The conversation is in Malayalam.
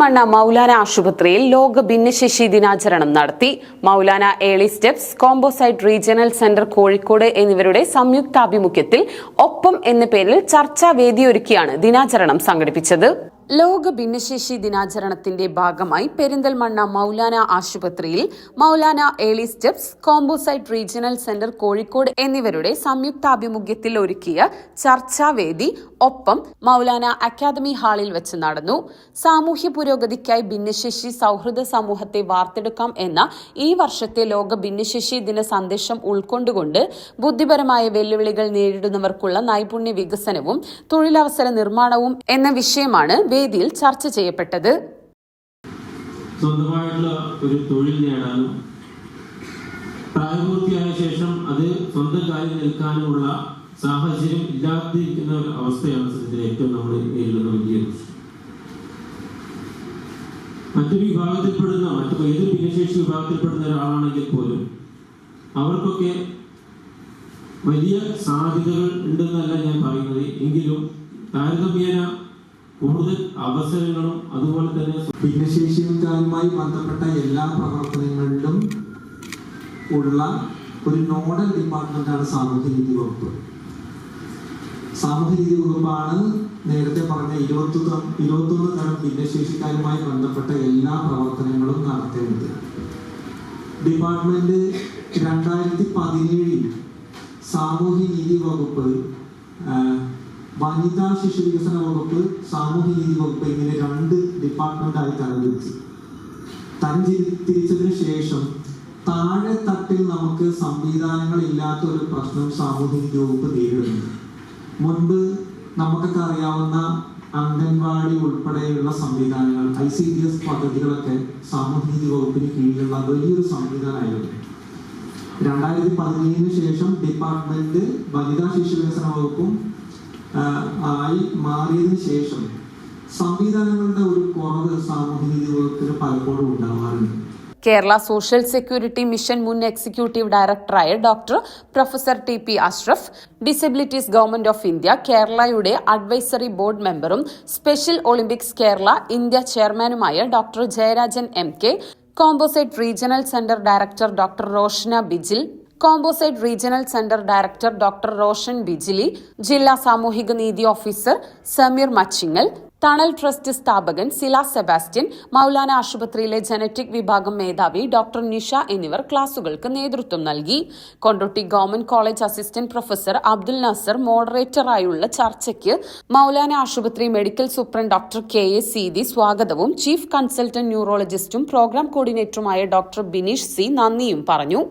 പെരിന്തൽമണ്ണ മൗലാന ആശുപത്രിയിൽ ലോക ഭിന്നശേഷി ദിനാചരണം നടത്തി. Maulana early steps composite regional centre Kozhikode എന്നിവരുടെ സംയുക്താഭിമുഖ്യത്തിൽ ഒപ്പം എന്ന പേരിൽ ചർച്ചാ വേദിയൊരുക്കിയാണ് ദിനാചരണം സംഘടിപ്പിച്ചത്. ലോക ഭിന്നശേഷി ദിനാചരണത്തിന്റെ ഭാഗമായി പെരിന്തൽമണ്ണ മൗലാന ആശുപത്രിയിൽ Maulana early steps composite regional centre Kozhikode എന്നിവരുടെ സംയുക്താഭിമുഖ്യത്തിൽ ഒരുക്കിയ ചർച്ചാവേദി ഒപ്പം മൗലാന അക്കാദമി ഹാളിൽ വെച്ച് നടന്നു. സാമൂഹ്യ പുരോഗതിക്കായി ഭിന്നശേഷി സൗഹൃദ സമൂഹത്തെ വാർത്തെടുക്കാം എന്ന ഈ വർഷത്തെ ലോക ഭിന്നശേഷി ദിന സന്ദേശം ഉൾക്കൊണ്ടുകൊണ്ട് ബുദ്ധിപരമായ വെല്ലുവിളികൾ നേരിടുന്നവർക്കുള്ള നൈപുണ്യ വികസനവും തൊഴിലവസര നിർമ്മാണവും എന്ന വിഷയമാണ് വേദിയിൽ ചർച്ച ചെയ്യപ്പെട്ടത്. സ്വന്തമായിട്ടുള്ള ഒരു തൊഴിൽ നേടാനും ശേഷം അത് സ്വന്തം കാലിൽ സാഹചര്യം ഇല്ലാതിരിക്കുന്ന ഒരു അവസ്ഥയാണ് സത്യത്തിൽ ഏറ്റവും നമ്മൾ നേരിടുന്ന വലിയ മറ്റൊരു വിഭാഗത്തിൽപ്പെടുന്ന മറ്റു ഏത് ഭിന്നശേഷി വിഭാഗത്തിൽപ്പെടുന്ന ഒരാളാണെങ്കിൽ പോലും അവർക്കൊക്കെ വലിയ സാധ്യതകൾ ഉണ്ടെന്നല്ല ഞാൻ പറയുന്നത്. എങ്കിലും താരതമ്യേന കൂടുതൽ അവസരങ്ങളും അതുപോലെ തന്നെ ഭിന്നശേഷിക്കാരുമായി ബന്ധപ്പെട്ട എല്ലാ പ്രവർത്തനങ്ങളിലും ഉള്ള ഒരു നോഡൽ ഡിപ്പാർട്ട്മെന്റാണ് സാമൂഹ്യനീതി വകുപ്പ്. സാമൂഹ്യ നീതി വകുപ്പാണ് നേരത്തെ പറഞ്ഞ ഇരുപത്തൊന്ന് ഇരുപത്തൊന്ന് തരം ഭിന്നശേഷിക്കാരുമായി ബന്ധപ്പെട്ട എല്ലാ പ്രവർത്തനങ്ങളും നടത്തേണ്ടത്. ഡിപ്പാർട്ട്മെന്റ് രണ്ടായിരത്തി പതിനേഴിൽ സാമൂഹ്യ നീതി വകുപ്പ് വനിതാ ശിശു വികസന വകുപ്പ് സാമൂഹ്യ നീതി വകുപ്പ് ഇങ്ങനെ രണ്ട് ഡിപ്പാർട്ട്മെന്റായി തരംതിരിച്ചു. തരംതിരിച്ചതിന് ശേഷം താഴെ തട്ടിൽ നമുക്ക് സംവിധാനങ്ങൾ ഇല്ലാത്ത ഒരു പ്രശ്നം സാമൂഹ്യ നീതി വകുപ്പ് നേരിടുന്നു മുൻപ് നമുക്കൊക്കെ അറിയാവുന്ന അംഗൻവാടി ഉൾപ്പെടെയുള്ള സംവിധാനങ്ങൾ ഐ സി ഡി എസ് പദ്ധതികളൊക്കെ സാമൂഹ്യ നീതി വകുപ്പിന് കീഴിലുള്ള വലിയൊരു സംവിധാനമായിരുന്നു. രണ്ടായിരത്തി പതിനേഴിന് ശേഷം ഡിപ്പാർട്ട്മെന്റ് വനിതാ ശിശു വികസന വകുപ്പും ആയി മാറിയതിനു ശേഷം സംവിധാനങ്ങളുടെ ഒരു കുറവ് സാമൂഹ്യനീതി വകുപ്പിന് പലപ്പോഴും ഉണ്ടാവാറുണ്ട്. കേരള സോഷ്യൽ സെക്യൂരിറ്റി മിഷൻ മുൻ എക്സിക്യൂട്ടീവ് ഡയറക്ടറായ doctor professor T P Ashraf disabilities government of India കേരളയുടെ അഡ്വൈസറി ബോർഡ് മെമ്പറും സ്പെഷ്യൽ ഒളിമ്പിക്സ് കേരള ഇന്ത്യ ചെയർമാനുമായ doctor Jayarajan M K composite regional centre director doctor Roshana Bijil composite regional centre director doctor Roshan Bijili ജില്ലാ സാമൂഹിക നീതി ഓഫീസർ സമീർ മച്ചിങ്ങൽ തണൽ ട്രസ്റ്റ് സ്ഥാപകൻ സില സെബാസ്റ്റ്യൻ മൗലാന ആശുപത്രിയിലെ ജനറ്റിക് വിഭാഗം മേധാവി ഡോക്ടർ നിഷ എന്നിവർ ക്ലാസുകൾക്ക് നേതൃത്വം നൽകി. Kondotty government college assistant professor Abdul Nasar മോഡറേറ്ററായുള്ള ചർച്ചയ്ക്ക് മൗലാന ആശുപത്രി medical superintendent doctor K A Seethi സ്വാഗതവും ചീഫ് കൺസൾട്ടന്റ് ന്യൂറോളജിസ്റ്റും പ്രോഗ്രാം കോർഡിനേറ്ററുമായ ഡോക്ടർ ബിനീഷ് സി നന്ദിയും പറഞ്ഞു.